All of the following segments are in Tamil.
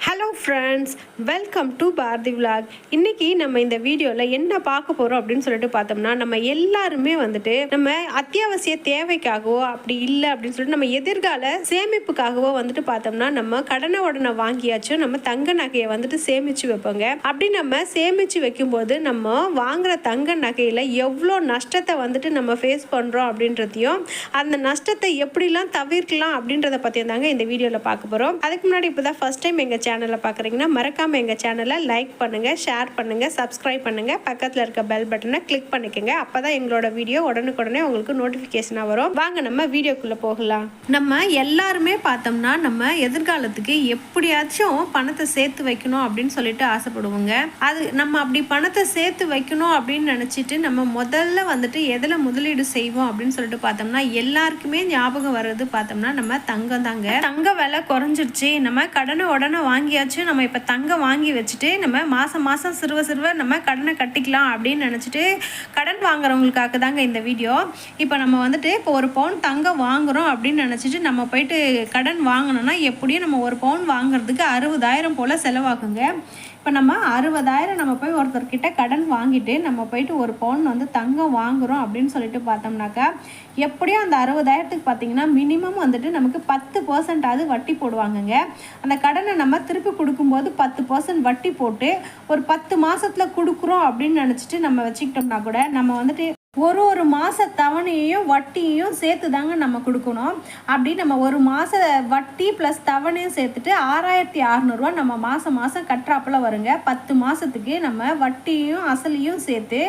Hello friends welcome to Bharathi vlog இன்னைக்கு நம்ம இந்த வீடியோவில் என்ன பார்க்க போகிறோம் அப்படின்னு சொல்லிட்டு பார்த்தோம்னா நம்ம எல்லாருமே வந்துட்டு நம்ம அத்தியாவசிய தேவைக்காகவோ அப்படி இல்லை அப்படின்னு சொல்லிட்டு நம்ம எதிர்கால சேமிப்புக்காகவோ வந்துட்டு பார்த்தோம்னா நம்ம கடனை உடனே வாங்கியாச்சும் நம்ம தங்க நகையை வந்துட்டு சேமித்து வைப்போங்க. அப்படி நம்ம சேமித்து வைக்கும்போது நம்ம வாங்குகிற தங்க நகையில் எவ்வளோ நஷ்டத்தை வந்துட்டு நம்ம ஃபேஸ் பண்ணுறோம் அப்படின்றதையும் அந்த நஷ்டத்தை எப்படிலாம் தவிர்க்கலாம் அப்படின்றத பற்றியும் தாங்க இந்த வீடியோவில் பார்க்க போகிறோம் அதுக்கு முன்னாடி இப்போ தான் ஃபஸ்ட் டைம் எங்கள் சேனலை பார்க்குறீங்கன்னா மறக்காமல் எங்கள் சேனலை லைக் பண்ணுங்கள் ஷேர் பண்ணுங்கள் சப்ஸ்கிரைப் பண்ணுங்கள் பக்கத்தில் இருக்க பெல் பட்டனை கிளிக் பண்ணிக்கோங்க. அப்போ தான் எங்களோட வீடியோ உடனுக்குடனே உங்களுக்கு நோட்டிஃபிகேஷனாக வரும். வாங்க நம்ம வீடியோக்குள்ளே போகலாம். நம்ம எல்லாருமே பார்த்தோம்னா நம்ம எதிர்காலத்துக்கு எப்படியாச்சும் பணத்தை சேர்த்து வைக்கணும் அப்படின்னு சொல்லிட்டு ஆசைப்படுவோங்க. அது நம்ம அப்படி பணத்தை சேர்த்து வைக்கணும் அப்படின்னு நினச்சிட்டு நம்ம முதல்ல வந்துட்டு எதில் முதலீடு செய்வோம் அப்படின்னு சொல்லிட்டு பார்த்தோம்னா எல்லாருக்குமே ஞாபகம் வர்றது பார்த்தோம்னா நம்ம தங்கம் தாங்க தங்க விலை குறைஞ்சிருச்சு. நம்ம கடனை உடனே வாங்கியாச்சு நம்ம இப்போ தங்கம் வாங்கி வச்சுட்டு நம்ம மாதம் மாதம் சிறுவ சிறுவ நம்ம கடனை கட்டிக்கலாம் அப்படின்னு நினச்சிட்டு கடன் வாங்குறவங்களுக்காக தாங்க இந்த வீடியோ. இப்போ நம்ம வந்துட்டு இப்போ ஒரு பவுன் தங்கம் வாங்குறோம் அப்படின்னு நினச்சிட்டு நம்ம போயிட்டு கடன் வாங்கினோன்னா எப்படியும் நம்ம ஒரு பவுன் வாங்குறதுக்கு அறுபதாயிரம் போல் செலவாக்குங்க இப்போ நம்ம அறுபதாயிரம் நம்ம போய் ஒருத்தர்கிட்ட கடன் வாங்கிட்டு நம்ம போயிட்டு ஒரு பவுன் வந்து தங்கம் வாங்குகிறோம் அப்படின்னு சொல்லிட்டு பார்த்தோம்னாக்கா எப்படியும் அந்த அறுபதாயிரத்துக்கு பார்த்தீங்கன்னா மினிமம் வந்துட்டு நமக்கு பத்து பர்சன்டாவது வட்டி போடுவாங்கங்க. அந்த கடனை நம்ம திருப்பி கொடுக்கும்போது பத்து பர்சன்ட் வட்டி போட்டு ஒரு பத்து மாதத்தில் கொடுக்குறோம் அப்படின்னு நினச்சிட்டு நம்ம வச்சுக்கிட்டோம்னா கூட நம்ம வந்துட்டு ஒரு ஒரு மாத தவணையையும் வட்டியையும் சேர்த்து தாங்க நம்ம கொடுக்கணும். அப்படி நம்ம ஒரு மாத வட்டி ப்ளஸ் தவணையும் சேர்த்துட்டு ஆறாயிரத்தி அறநூறுவா நம்ம மாதம் மாதம் கட்டுறாப்புல வருங்க. பத்து மாதத்துக்கு நம்ம வட்டியும் அசலையும் சேர்த்து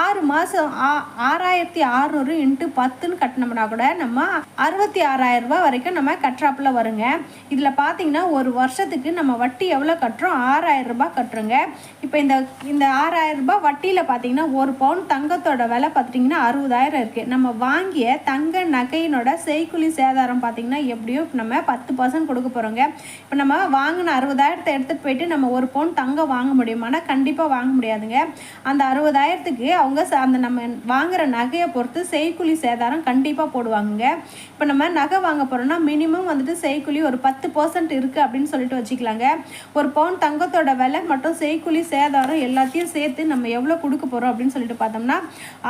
ஆறு மாதம் ஆ ஆறாயிரத்தி அறநூறு இன்ட்டு பத்துன்னு கட்டினோம்னா கூட நம்ம அறுபத்தி ஆறாயிரம் ரூபாய் வரைக்கும் நம்ம கட்டுறாப்புல வருங்க. இதில் பார்த்தீங்கன்னா ஒரு வருஷத்துக்கு நம்ம வட்டி எவ்வளோ கட்டுறோம்? ஆறாயிரம் ரூபாய் கட்டுறோங்க. இப்போ இந்த இந்த ஆறாயிரம் ரூபாய் வட்டியில் பார்த்தீங்கன்னா ஒரு பவுன் தங்கத்தோட விலை பார்த்துட்டிங்கன்னா அறுபதாயிரம் இருக்குது நம்ம வாங்கிய தங்க நகையினோட செய்குலி சேதாரம் பார்த்தீங்கன்னா எப்படியும் நம்ம பத்து பர்சன்ட் கொடுக்க போகிறோங்க இப்போ நம்ம வாங்கின அறுபதாயிரத்தை எடுத்துகிட்டு போயிட்டு நம்ம ஒரு பவுன் தங்கம் வாங்க முடியுமானா கண்டிப்பாக வாங்க முடியாதுங்க. அந்த அறுபதாயிரத்துக்கு அவங்க ச- அந்த நம்ம வாங்குகிற நகையை பொறுத்து செய்குலி சேதாரம் கண்டிப்பாக போடுவாங்க இப்போ நம்ம நகை வாங்க போகிறோம்னா மினிமம் வந்துட்டு செய்குலி ஒரு பத்து பர்சன்ட் இருக்குது அப்படின்னு சொல்லிட்டு வச்சுக்கலாங்க. ஒரு பவுன் தங்கத்தோட விலை மட்டும் செய்குலி சேதாரம் எல்லாத்தையும் சேர்த்து நம்ம எவ்வளோ கொடுக்க போகிறோம் அப்படின்னு சொல்லிட்டு பார்த்தோம்னா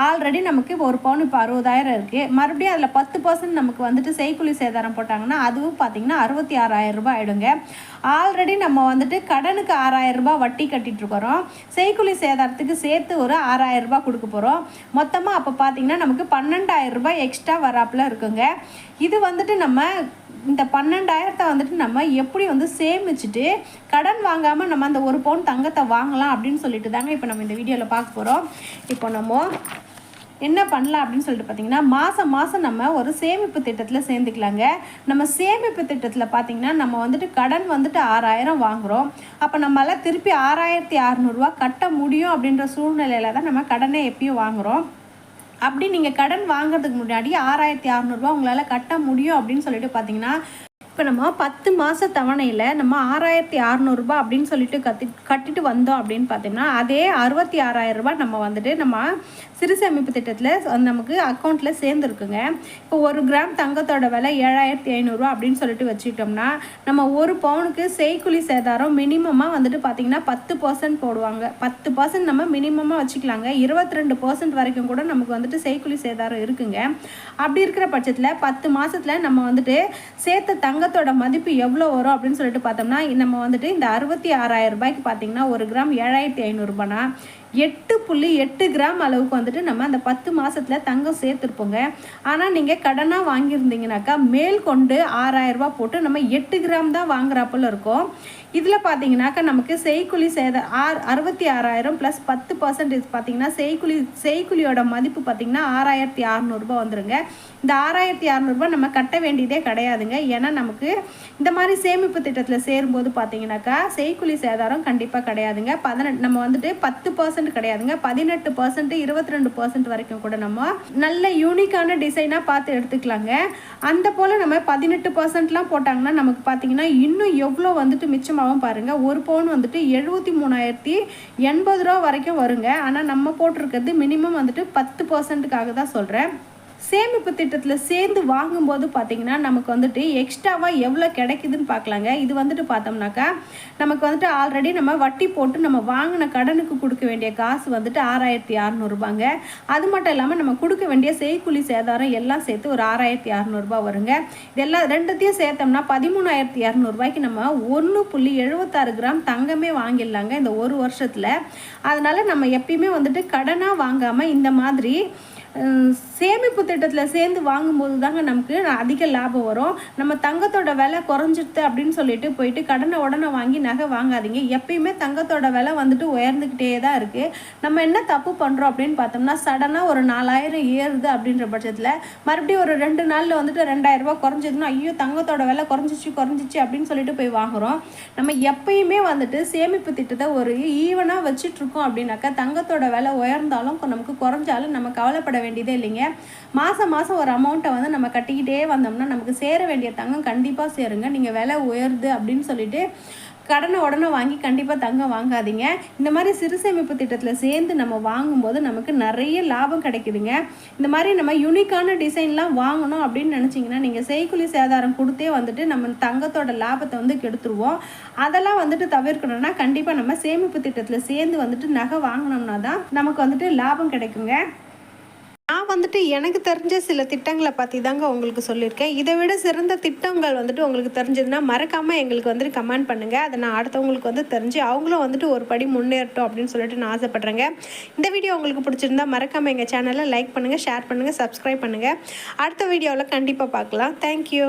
ஆல்ரெடி நமக்கு ஒரு பவுன் இப்போ அறுபதாயிரம் இருக்குது மறுபடியும் அதில் பத்து பர்சன்ட் நமக்கு வந்துட்டு செய்குலி சேதாரம் போட்டாங்கன்னா அதுவும் பார்த்தீங்கன்னா அறுபத்தி ஆறாயிரம் ரூபாய் ஆகிடுங்க ஆல்ரெடி நம்ம வந்துட்டு கடனுக்கு ஆறாயிரம் ரூபாய் வட்டி கட்டிட்டு இருக்கிறோம். செய்குலி சேதாரத்துக்கு சேர்த்து ஒரு ஆறாயிரம் ரூபா கொடுக்க போகிறோம் மொத்தமாக அப்போ பார்த்தீங்கன்னா நமக்கு பன்னெண்டாயிரம் ரூபாய் எக்ஸ்ட்ரா வராப்புல இருக்குங்க. இது வந்துட்டு நம்ம இந்த பன்னெண்டாயிரத்தை வந்துட்டு நம்ம எப்படி வந்து சேமிச்சுட்டு கடன் வாங்காமல் நம்ம அந்த ஒரு பவுன் தங்கத்தை வாங்கலாம் அப்படின்னு சொல்லிட்டு தாங்க இப்போ நம்ம இந்த வீடியோவில் பார்க்க போகிறோம் இப்போ நம்ம என்ன பண்ணலாம் அப்படின்னு சொல்லிட்டு பார்த்தீங்கன்னா மாதம் மாதம் நம்ம ஒரு சேமிப்பு திட்டத்தில் சேர்ந்துக்கலாங்க. நம்ம சேமிப்பு திட்டத்தில் பார்த்தீங்கன்னா நம்ம வந்துட்டு கடன் வந்துட்டு ஆறாயிரம் வாங்குகிறோம் அப்போ நம்மளால் திருப்பி ஆறாயிரத்தி அறநூறுவா கட்ட முடியும் அப்படின்ற சூழ்நிலையில தான் நம்ம கடனை எப்பயும் வாங்குகிறோம் அப்படி நீங்கள் கடன் வாங்குறதுக்கு முன்னாடி ஆறாயிரத்தி அறநூறுவா உங்களால் கட்ட முடியும் அப்படின்னு சொல்லிட்டு பார்த்தீங்கன்னா இப்போ நம்ம பத்து மாத தவணையில் நம்ம ஆறாயிரத்தி அறநூறுபா அப்படின்னு சொல்லிட்டு கத்தி கட்டிட்டு வந்தோம் அப்படின்னு பார்த்தோம்னா அதே அறுபத்தி ஆறாயிரம் நம்ம வந்துட்டு நம்ம சிறுசேமிப்பு திட்டத்தில் நமக்கு அக்கௌண்ட்டில் சேர்ந்துருக்குங்க. இப்போ ஒரு கிராம் தங்கத்தோட விலை ஏழாயிரத்தி ஐநூறுரூவா அப்படின்னு சொல்லிட்டு வச்சுக்கிட்டோம்னா நம்ம ஒரு பவுனுக்கு செய்குலி சேதாரம் மினிமமாக வந்துட்டு பார்த்தீங்கன்னா பத்து பர்சன்ட் போடுவாங்க. பத்து பர்சன்ட் நம்ம மினிமமாக வச்சுக்கலாங்க. இருபத்தி ரெண்டு பர்சன்ட் வரைக்கும் கூட நமக்கு வந்துட்டு செய்குலி சேதாரம் இருக்குங்க. அப்படி இருக்கிற பட்சத்தில் பத்து மாதத்தில் நம்ம வந்துட்டு சேர்த்த தங்க தங்கத்தோட மதிப்பு எவ்வளோ வரும் அப்படின்னு சொல்லிட்டு பார்த்தோம்னா நம்ம வந்துட்டு இந்த அறுபத்தி ஆறாயிரம் ரூபாய்க்கு பார்த்தீங்கன்னா ஒரு கிராம் ஏழாயிரத்தி ஐநூறுரூபானா எட்டு புள்ளி எட்டு கிராம் அளவுக்கு வந்துட்டு நம்ம அந்த பத்து மாதத்தில் தங்கம் சேர்த்துருப்போங்க. ஆனால் நீங்கள் கடனாக வாங்கியிருந்தீங்கனாக்கா மேல் கொண்டு ஆறாயிரரூபா போட்டு நம்ம எட்டு கிராம் தான் வாங்குறாப்புல இருக்கும். இதில் பார்த்தீங்கன்னாக்கா நமக்கு செய்குலி சேத ஆறு அறுபத்தி ஆறாயிரம் ப்ளஸ் பத்து பர்சன்டேஜ் பார்த்தீங்கன்னா செய்குலி செய்குலியோட மதிப்பு பார்த்தீங்கன்னா ஆறாயிரத்தி அறநூறுபா வந்துருங்க. இந்த ஆறாயிரத்தி அறநூறுபா நம்ம கட்ட வேண்டியதே கிடையாதுங்க. ஏன்னா நமக்கு இந்த மாதிரி சேமிப்பு திட்டத்தில் சேரும்போது பார்த்தீங்கன்னாக்கா செய்குலி சேதாரம் கண்டிப்பாக கிடையாதுங்க. பதினெட்டு நம்ம வந்துட்டு பத்து பர்சன்ட் கிடையாதுங்க. பதினெட்டு பர்சன்ட் இருபத்தி ரெண்டு பர்சன்ட் வரைக்கும் கூட நம்ம நல்ல யூனிக்கான டிசைனாக பார்த்து எடுத்துக்கலாங்க. அந்த போல் நம்ம பதினெட்டு பர்சன்ட்லாம் போட்டாங்கன்னா நமக்கு பார்த்தீங்கன்னா இன்னும் எவ்வளோ வந்துட்டு மிச்சமாகவும் பாருங்க. ஒரு பவுன் வந்துட்டு எழுபத்தி மூணாயிரத்தி எண்பது ரூபா வரைக்கும் வருங்க. ஆனால் நம்ம போட்டிருக்கிறது மினிமம் வந்துட்டு பத்து பர்சன்ட்டுக்காக தான் சொல்கிறேன் சேமிப்பு திட்டத்தில் சேர்ந்து வாங்கும்போது பார்த்தீங்கன்னா நமக்கு வந்துட்டு எக்ஸ்ட்ராவாக எவ்வளோ கிடைக்குதுன்னு பார்க்கலாங்க இது வந்துட்டு பார்த்தோம்னாக்கா நமக்கு வந்துட்டு ஆல்ரெடி நம்ம வட்டி போட்டு நம்ம வாங்கின கடனுக்கு கொடுக்க வேண்டிய காசு வந்துட்டு ஆறாயிரத்தி அறநூறுபாங்க. அது மட்டும் இல்லாமல் நம்ம கொடுக்க வேண்டிய செய்கூலி சேதாரம் எல்லாம் சேர்த்து ஒரு ஆறாயிரத்தி அறநூறுபா வருங்க. இதெல்லாம் ரெண்டுத்தையும் சேர்த்தோம்னா பதிமூணாயிரத்தி இரநூறுபாய்க்கு நம்ம ஒன்று புள்ளி எழுபத்தாறு கிராம் தங்கமே வாங்கிடலாங்க இந்த ஒரு வருஷத்தில். அதனால் நம்ம எப்பயுமே வந்துட்டு கடனாக வாங்காமல் இந்த மாதிரி சேமிப்பு திட்டத்தில் சேர்ந்து வாங்கும்போது தாங்க நமக்கு அதிக லாபம் வரும். நம்ம தங்கத்தோட விலை குறைஞ்சிருது அப்படின்னு சொல்லிட்டு போயிட்டு கடனை உடனே வாங்கி நகை வாங்காதீங்க. எப்பயுமே தங்கத்தோட விலை வந்துட்டு உயர்ந்துக்கிட்டே தான் இருக்குது நம்ம என்ன தப்பு பண்ணுறோம் அப்படின்னு பார்த்தோம்னா சடனாக ஒரு நாலாயிரம் ஏறுது அப்படின்ற பட்சத்தில் மறுபடியும் ஒரு ரெண்டு நாளில் வந்துட்டு ரெண்டாயிரரூபா குறைஞ்சதுன்னா ஐயோ தங்கத்தோட விலை குறைஞ்சிச்சு குறைஞ்சிச்சு அப்படின்னு சொல்லிட்டு போய் வாங்குறோம். நம்ம எப்பயுமே வந்துட்டு சேமிப்பு திட்டத்தை ஒரு ஈவனாக வச்சுட்ருக்கோம் அப்படின்னாக்கா தங்கத்தோட விலை உயர்ந்தாலும் நமக்கு குறைஞ்சாலும் நம்ம கவலைப்பட வேண்டியதே இல்லைங்க. மாதம் மாதம் ஒரு அமௌண்ட்டை வந்து நம்ம கட்டிக்கிட்டே வந்தோம்னா நமக்கு சேர வேண்டிய தங்கம் கண்டிப்பாக சேருங்க. நீங்கள் விலை உயருது அப்படின்னு சொல்லிட்டு கடனை உடனே வாங்கி கண்டிப்பாக தங்கம் வாங்காதீங்க. இந்த மாதிரி சிறு சேமிப்பு திட்டத்தில் சேர்ந்து நம்ம வாங்கும்போது நமக்கு நிறைய லாபம் கிடைக்குதுங்க. இந்த மாதிரி நம்ம யூனிக்கான டிசைன்லாம் வாங்கணும் அப்படின்னு நினச்சிங்கன்னா நீங்கள் செய்குலி சேதாரம் கொடுத்தே வந்துட்டு நம்ம தங்கத்தோட லாபத்தை வந்து கெடுத்துருவோம். அதெல்லாம் வந்துட்டு தவிர்க்கணும்னா கண்டிப்பாக நம்ம சேமிப்பு திட்டத்தில் சேர்ந்து வந்துட்டு நகை வாங்கினோம்னா தான் நமக்கு வந்துட்டு லாபம் கிடைக்குங்க. நான் வந்துட்டு எனக்கு தெரிஞ்ச சில திட்டங்களை பற்றி தாங்க உங்களுக்கு சொல்லியிருக்கேன். இதை விட சிறந்த திட்டங்கள் வந்துட்டு உங்களுக்கு தெரிஞ்சதுன்னா மறக்காமல் எங்களுக்கு வந்துட்டு கமெண்ட் பண்ணுங்கள் அதை நான் அடுத்தவங்களுக்கு வந்து தெரிஞ்சு அவங்களும் வந்துட்டு ஒரு படி முன்னேறட்டும் அப்படின்னு சொல்லிட்டு நான் ஆசைப்பட்றேங்க. இந்த வீடியோ உங்களுக்கு பிடிச்சிருந்தா மறக்காமல் எங்கள் சேனலை லைக் பண்ணுங்கள் ஷேர் பண்ணுங்கள் சப்ஸ்கிரைப் பண்ணுங்கள் அடுத்த வீடியோவில் கண்டிப்பாக பார்க்கலாம். தேங்க்யூ